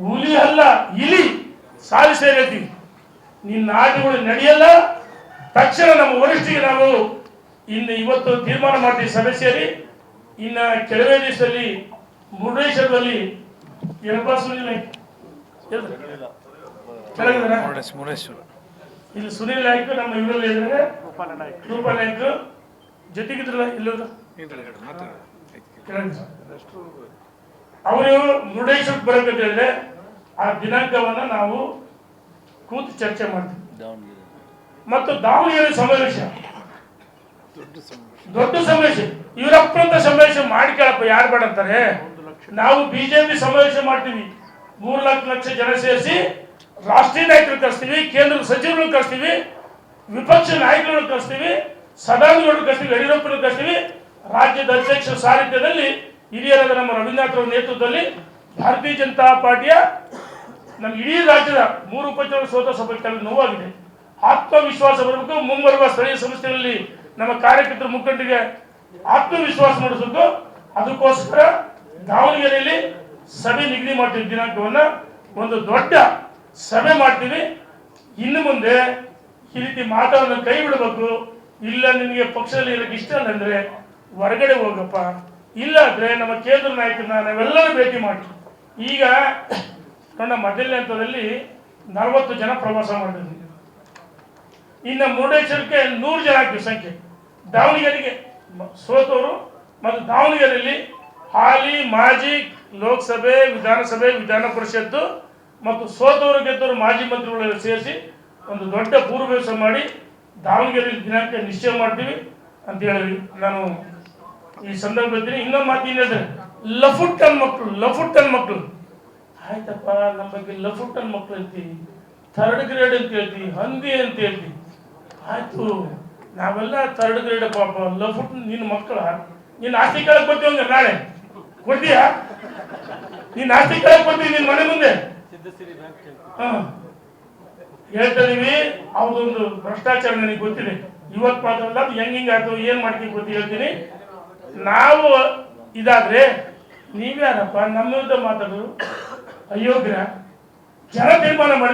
ಹುಲಿ ಅಲ್ಲ ಇಲಿ ಸಾಲಿ ಸೇರಿದ್ದೀವಿ. ನಿನ್ನ ಆಟಗಳು ನಡೆಯಲ್ಲ ತಕ್ಷಣ ನಮ್ಮ ವರಿಷ್ಠಿಗೆ ನಾವು ಇನ್ನು ಇವತ್ತು ತೀರ್ಮಾನ ಮಾಡ್ತೀವಿ ಸಭೆ ಸೇರಿ. ಇನ್ನು ಕೆಲವೇ ದಿವಸದಲ್ಲಿ ಮುರುಡೇಶ್ವರದಲ್ಲಿ ಏನಪ್ಪ ಸುನಿಲ್ ಇಲ್ಲಿ ಸುನಿಲ್ ನಾಯ್ಕ ನಮ್ಮ ಇವರಲ್ಲಿ ಇದ್ದಾರೆ. ರೂಪಾ ನಾಯ್ಕ. ಜೊತೆಗಿದ್ರಲ್ಲ ಇಲ್ಲೋದ್ರ ಅವರು ಮುರುಡೇಶ್ವರಕ್ಕೆ ಬರಬೇಕಂತ ಹೇಳಿದ್ರೆ ಆ ದಿನಾಂಕವನ್ನ ನಾವು ಕೂತು ಚರ್ಚೆ ಮಾಡ್ತೀವಿ. ಮತ್ತು ದಾವಣಗೆರೆ ಸಮಾವೇಶ. ದೊಡ್ಡ ಸಮಾವೇಶ. ಇವರಪ್ಪಂತ ಸಮಾವೇಶ ಮಾಡ್ಕೊಳಪ್ಪ ಯಾರು ಬೇಡ ಅಂತಾರೆ. ನಾವು ಬಿಜೆಪಿ ಸಮಾವೇಶ ಮಾಡ್ತೀವಿ. ಮೂರ್ ಲಕ್ಷ ಲಕ್ಷ ಜನ ಸೇರಿಸಿ ರಾಷ್ಟ್ರೀಯ ನಾಯಕರು ಕಳಿಸ್ತೀವಿ ಕೇಂದ್ರ ಸಚಿವರು ಕಳಿಸ್ತೀವಿ ವಿಪಕ್ಷ ನಾಯಕರನ್ನು ಕಳಿಸ್ತೀವಿ ಸದಾನಗೌಡರು ಕಳಿಸ್ತೀವಿ ಯಡಿಯೂರಪ್ಪನ ಕಳಿಸ್ತೀವಿ ರಾಜ್ಯದ ಅಧ್ಯಕ್ಷ ಸಾರಥ್ಯದಲ್ಲಿ ಹಿರಿಯರಾದ ನಮ್ಮ ರವೀಂದ್ರನಾಥ್ ನೇತೃತ್ವದಲ್ಲಿ ಭಾರತೀಯ ಜನತಾ ಪಾರ್ಟಿಯ ನಮ್ಮ ಇಡೀ ರಾಜ್ಯದ ಮೂರು ಉಪಚುನಾವಣೆ ಸೋತ ಸಭೆಗಳಲ್ಲಿ ನೋವಾಗಿದೆ. ಆತ್ಮವಿಶ್ವಾಸ ಬರಬೇಕು, ಮುಂಬರುವ ಸ್ಥಳೀಯ ಸಂಸ್ಥೆಗಳಲ್ಲಿ ನಮ್ಮ ಕಾರ್ಯಕರ್ತರ ಮುಖಂಡರಿಗೆ ಆತ್ಮವಿಶ್ವಾಸ ಮೂಡಿಸಬೇಕು. ಅದಕ್ಕೋಸ್ಕರ ದಾವಣಗೆರೆಯಲ್ಲಿ ಸಭೆ ನಿಗದಿ ಮಾಡ್ತೀವಿ ದಿನಾಂಕವನ್ನ. ಒಂದು ದೊಡ್ಡ ಸಭೆ ಮಾಡ್ತೀವಿ. ಇನ್ನು ಮುಂದೆ ಈ ರೀತಿ ಮಾತನ್ನು ಕೈ ಬಿಡಬೇಕು. ಇಲ್ಲ ನಿನಗೆ ಪಕ್ಷದಲ್ಲಿ ಇರಕ್ಕೆ ಇಷ್ಟ ಅಂದ್ರೆ ಹೊರಗಡೆ ಹೋಗಪ್ಪ. ಇಲ್ಲ ಅಂದ್ರೆ ನಮ್ಮ ಕೇಂದ್ರ ನಾಯಕರನ್ನ ನಾವೆಲ್ಲರೂ ಭೇಟಿ ಮಾಡಿ. ಈಗ ನನ್ನ ಮೊದಲನೇ ಹಂತದಲ್ಲಿ ನಲವತ್ತು ಜನ ಪ್ರವಾಸ ಮಾಡಿದ್ವಿ. ಇನ್ನು ಮುರುಡೇಶ್ವರಕ್ಕೆ ನೂರು ಜನ ಆಗ್ತೀವಿ ಸಂಖ್ಯೆ. ದಾವಣಗೆರೆಗೆ ಸೋತವರು ಮತ್ತು ದಾವಣಗೆರೆಯಲ್ಲಿ ಹಾಲಿ, ಮಾಜಿ ಲೋಕಸಭೆ, ವಿಧಾನಸಭೆ, ವಿಧಾನ ಪರಿಷತ್ತು ಮತ್ತು ಸೋತವರು ಗೆದ್ದವರು ಮಾಜಿ ಮಂತ್ರಿಗಳೆಲ್ಲ ಸೇರಿಸಿ ಒಂದು ದೊಡ್ಡ ಪೂರ್ವಭಾಸ ಮಾಡಿ ದಾವಣಗೆರೆಯಲ್ಲಿ ದಿನಾಂಕ ನಿಶ್ಚಯ ಮಾಡ್ತೀವಿ ಅಂತ ಹೇಳಿ ನಾನು ಈ ಸಂದರ್ಭದಲ್ಲಿ ಇನ್ನೊಂದು ಮಾತು ಏನಿದೆ ಲಫುಟ್ ಲಫುಟ್ಟನ್ ಮಕ್ಕಳು ಲಫುಟ್ಟನ್ ಮಕ್ಕಳು ಆಯ್ತಪ್ಪ ನಮ್ಮ ಬಗ್ಗೆ ಲಫುಟನ್ ಮಕ್ಳು ಅಂತೀವಿ ಥರ್ಡ್ ಗ್ರೇಡ್ ಅಂತ ಹೇಳ್ತೀವಿ ಹಂದಿ ಅಂತ ಹೇಳ್ತೀವಿ ಆಯ್ತು, ನಾವೆಲ್ಲ ಥರ್ಡ್ ಗ್ರೇಡ್ ಪಾಪ ಲಫುಟ್ ನಿನ್ನ ಮಕ್ಕಳ ನಿನ್ನ ಆಸ್ತಿ ಕೇಳಕ್ ಹಂಗ ನಾಳೆ. ಕೊಡ್ತೀಯಾ? ನಿನ್ನ ಆಸ್ತಿ ಕೇಳಕ್ ಬರ್ತೀವಿ ನಿನ್ನ ಮನೆ ಮುಂದೆ. ಹೇಳ್ತಾ ಇದೀವಿ, ಅವ್ರದೊಂದು ಭ್ರಷ್ಟಾಚಾರ ನನಗೆ ಗೊತ್ತಿದೆ. ಇವತ್ತು ಮಾತ್ರ ಅದು ಹೆಂಗ್ ಹಿಂಗ್ ಆಯ್ತು, ಏನ್ ಮಾಡ್ತೀವಿ ಗೊತ್ತಿ ಹೇಳ್ತೀನಿ. ನಾವು ಇದಾದ್ರೆ, ನೀವ್ಯಾರಪ್ಪ, ನಮ್ಮ ಮಾತಾಡೋದು ಅಯೋಗ್ಯ ಜನ ತೀರ್ಮಾನ ಮಾಡಿದ್ರೆ